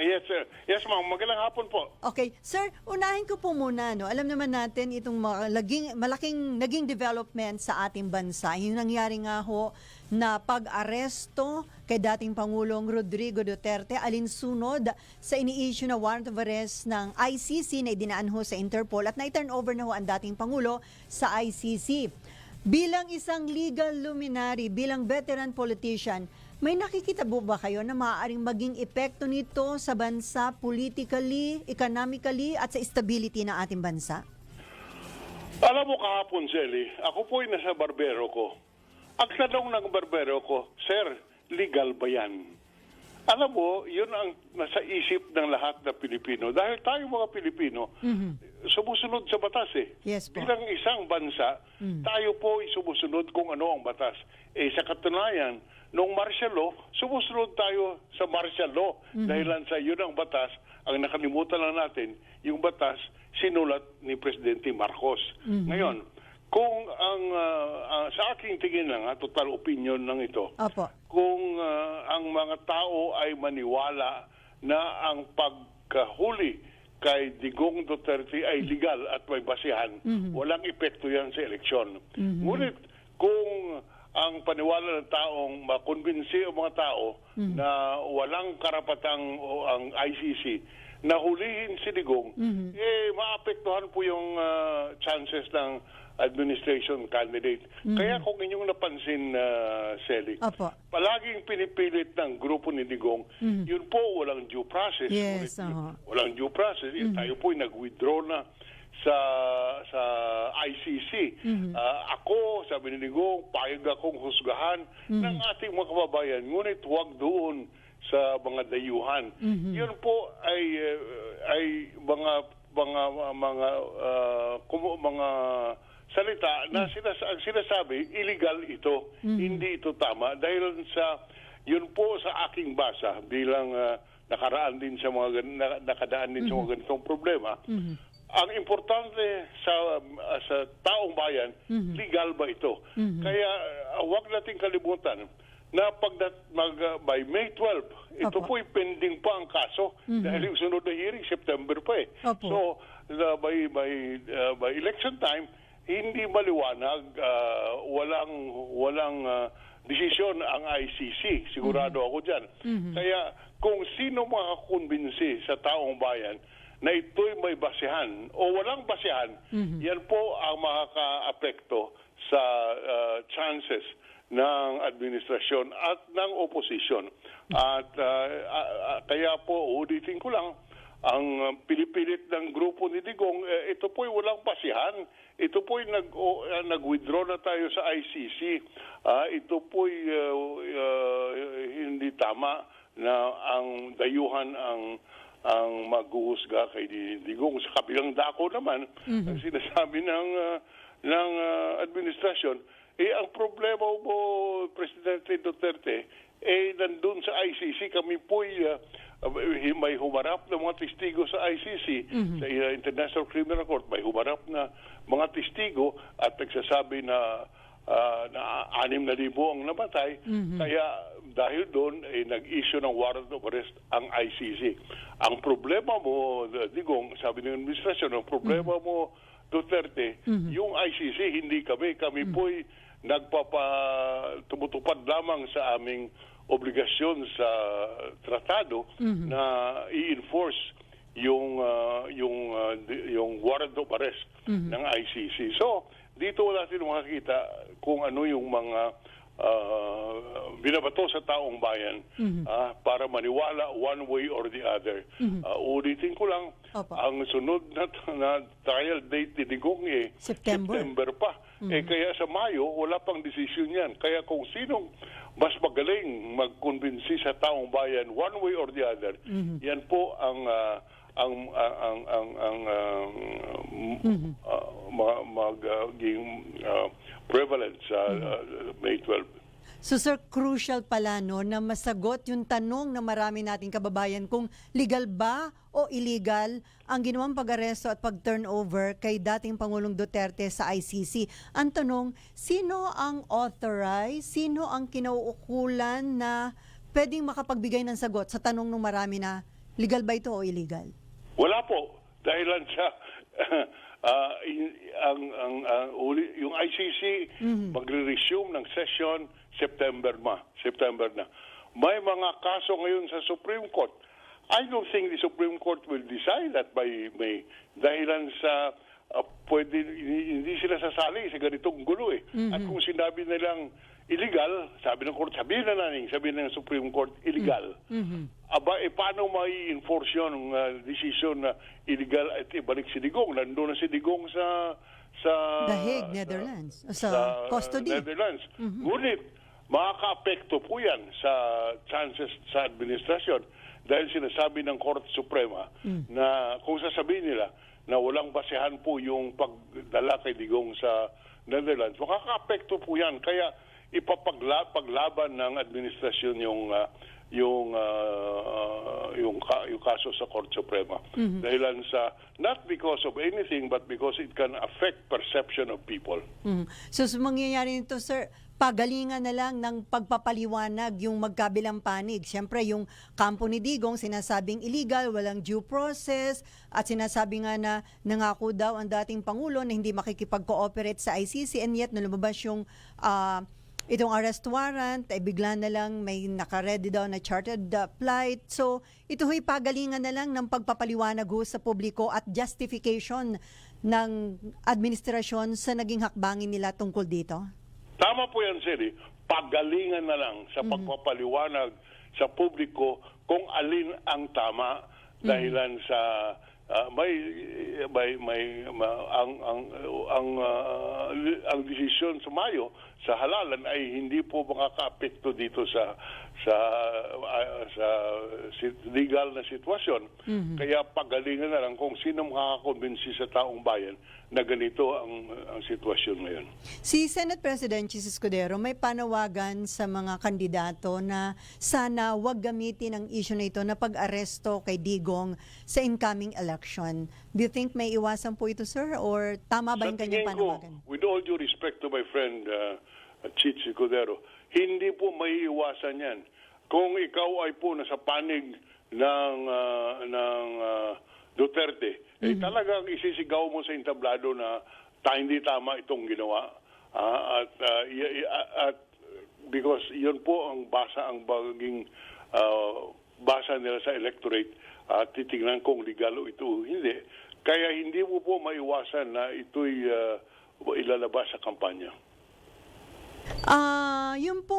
yes, sir. Yes, ma'am. Magandang hapon po. Okay, sir, unahin ko po muna, no. Alam naman natin itong malaging, malaking naging development sa ating bansa. Yung nangyari nga ho na pag-aresto kay dating Pangulong Rodrigo Duterte alinsunod sa ini-issue na warrant of arrest ng ICC na idinaan ho sa Interpol at na-turn over na ho ang dating Pangulo sa ICC. Bilang isang legal luminary, bilang veteran politician, may nakikita po ba kayo na maaaring maging epekto nito sa bansa politically, economically at sa stability ng ating bansa? Alam mo kahapon, Sally, ako po'y nasa barbero ko. Ang tanong ng barbero ko, Sir, legal ba yan? Alam mo, yun ang nasa isip ng lahat na Pilipino. Dahil tayo mga Pilipino, sumusunod sa batas eh. Yes po. Bilang isang bansa, tayo po ay sumusunod kung ano ang batas. Eh sa katunayan, nung martial law, sumusunod tayo sa martial law. Dahilan sa yun ang batas, ang nakalimutan lang natin, yung batas sinulat ni Presidente Marcos. Ngayon, kung ang ah, ah, sa aking tingin lang, ha, total opinion lang ito, Opo. kung ah, ang mga tao ay maniwala na ang pagkahuli kay Digong Duterte ay legal at may basihan, walang epekto yan sa eleksyon. Ngunit kung ang paniwala ng taong makonbinsi ang mga tao na walang karapatang o ang ICC na hulihin si Digong, eh maapektuhan po yung ah, chances ng administration candidate. Kaya kung inyong napansin, uh, Sally, Opo. palaging pinipilit ng grupo ni Digong, yun po walang due process. Yes, Ngunit aha. Walang due process. Eh, Tayo po nag-withdraw na sa sa ICC. Ah, ako, sabi ni Digong, payag akong husgahan ng ating mga kababayan. Ngunit huwag doon sa mga dayuhan. Yun po ay eh, ay mga mga mga ah, kumu- mga salita na sinas- ang sinasabi illegal ito. Hindi ito tama dahil sa yun po sa aking basa bilang ah, nakaraan din sa mga nakadaan din sa mga ganitong problema. Ang importante sa ah, sa taong bayan, legal ba ito? Kaya ah, huwag nating kalimutan na pag mag, ah, by May 12, ito Opo. po'y pending pa ang kaso dahil yung sunod na hearing September pa eh. Opo. So the- by by uh, by election time hindi maliwanag uh, walang walang uh, desisyon ang ICC sigurado ako diyan kaya kung sino makakumbinsi sa taong bayan na ito'y may basehan o walang basehan yan po ang makakaapekto sa uh, chances ng administrasyon at ng oposisyon at uh, uh, uh, kaya po ulitin ko lang ang uh, pinipilit ng grupo ni Digong, eh, ito po'y walang pasihan. Ito po'y nag, uh, nag-withdraw na tayo sa ICC. Ah, ito po'y uh, uh, hindi tama na ang dayuhan ang ang maghuhusga kay Digong. Sa kabilang dako naman, ang sinasabi ng uh, ng uh, administrasyon, eh ang problema mo, Presidente Duterte, eh nandun sa ICC kami po'y uh, uh, may humarap na mga testigo sa ICC, sa uh, International Criminal Court, may humarap na mga testigo at nagsasabi na ah, na anim na libo ang namatay. Kaya dahil doon, eh, nag-issue ng warrant of arrest ang ICC. Ang problema mo, uh, Digong, sabi ng administrasyon, ang problema mo, Duterte, yung ICC, hindi kami. Kami po'y nagpapa tumutupad lamang sa aming obligasyon sa tratado na i-enforce yung ah, yung di- yung warrant of arrest ng ICC. So, dito natin makakita kung ano yung mga ah, binabato sa taong bayan ah, para maniwala one way or the other. Ah, ulitin ko lang, Opo. ang sunod na, na trial date ni Digong eh, September. September pa. Eh kaya sa Mayo, wala pang desisyon yan. Kaya kung sinong mas magaling magkumbinsi sa taong bayan one way or the other, yan po ang ah, ang ang ang ang, ang ah, m- ah, ma- magiging ah, prevalent sa ah, May 12. So sir, crucial pala no na masagot yung tanong ng marami nating kababayan kung legal ba o illegal ang ginawang pag-aresto at pag-turnover kay dating Pangulong Duterte sa ICC. Ang tanong, sino ang authorized, sino ang kinauukulan na pwedeng makapagbigay ng sagot sa tanong ng marami na Legal ba ito o illegal? Wala po. Dahilan sa ah, in- ang, ang, ang uli, yung ICC magre-resume ng session September ma, September na. May mga kaso ngayon sa Supreme Court. I don't think the Supreme Court will decide that by may dahilan sa ah, pwede hindi sila sasali sa ganitong gulo eh. At kung sinabi nilang illegal, sabi ng court, sabihin na namin, sabi ng Supreme Court, illegal. Aba, eh, paano may enforce yun uh, decision na illegal at ibalik si Digong? Nandun na si Digong sa sa The Hague, Netherlands. O sa custody. Netherlands. Ngunit, makaka-apekto po yan sa chances sa administrasyon dahil sinasabi ng Korte Suprema na kung sasabihin nila na walang basehan po yung pagdala kay Digong sa Netherlands, makaka-apekto po yan. Kaya ipapaglaban ng administrasyon yung ah, yung ah, yung ka- yung kaso sa Korte Suprema. Dahilan sa not because of anything but because it can affect perception of people. Mhm. So, sa mangyayari nito, sir, pagalingan na lang ng pagpapaliwanag yung magkabilang panig. Siyempre, yung kampo ni Digong, sinasabing illegal, walang due process, at sinasabi nga na nangako daw ang dating Pangulo na hindi makikipag-cooperate sa ICC, and yet, nung lumabas yung ah, itong arrest warrant, ay bigla na lang may nakaredy daw na chartered uh, flight. So, ito ho'y pagalingan na lang ng pagpapaliwanag ho sa publiko at justification ng administrasyon sa naging hakbangin nila tungkol dito? Tama po yan, Sir. eh. Pagalingan na lang sa pagpapaliwanag sa publiko kung alin ang tama dahilan sa ah, may may may ma- ang ang ang li- ang desisyon sa Mayo sa halalan ay hindi po makakaapekto dito sa sa ah, sa legal na sitwasyon. Kaya pagalingan na lang kung sino makakakonbinsi sa taong bayan na ganito ang ang sitwasyon ngayon. Si Senate President Chis Escudero may panawagan sa mga kandidato na sana wag gamitin ang issue na ito na pag-aresto kay Digong sa incoming election. Do you think may iwasan po ito, sir? Or tama ba yung kanyang tingin ko, panawagan? with all due respect to my friend uh, Chichi Cudero, hindi po maiiwasan yan. Kung ikaw ay po nasa panig ng, ah, ng ah, Duterte, eh talagang isisigaw mo sa entablado na ta, hindi tama itong ginawa. Ah, at, ah, y- y- at because yun po ang basa ang baging ah, basa nila sa electorate at titingnan kung legal o ito o hindi. Kaya hindi mo po maiwasan na ito'y ah, ilalabas sa kampanya. Ah, yung pong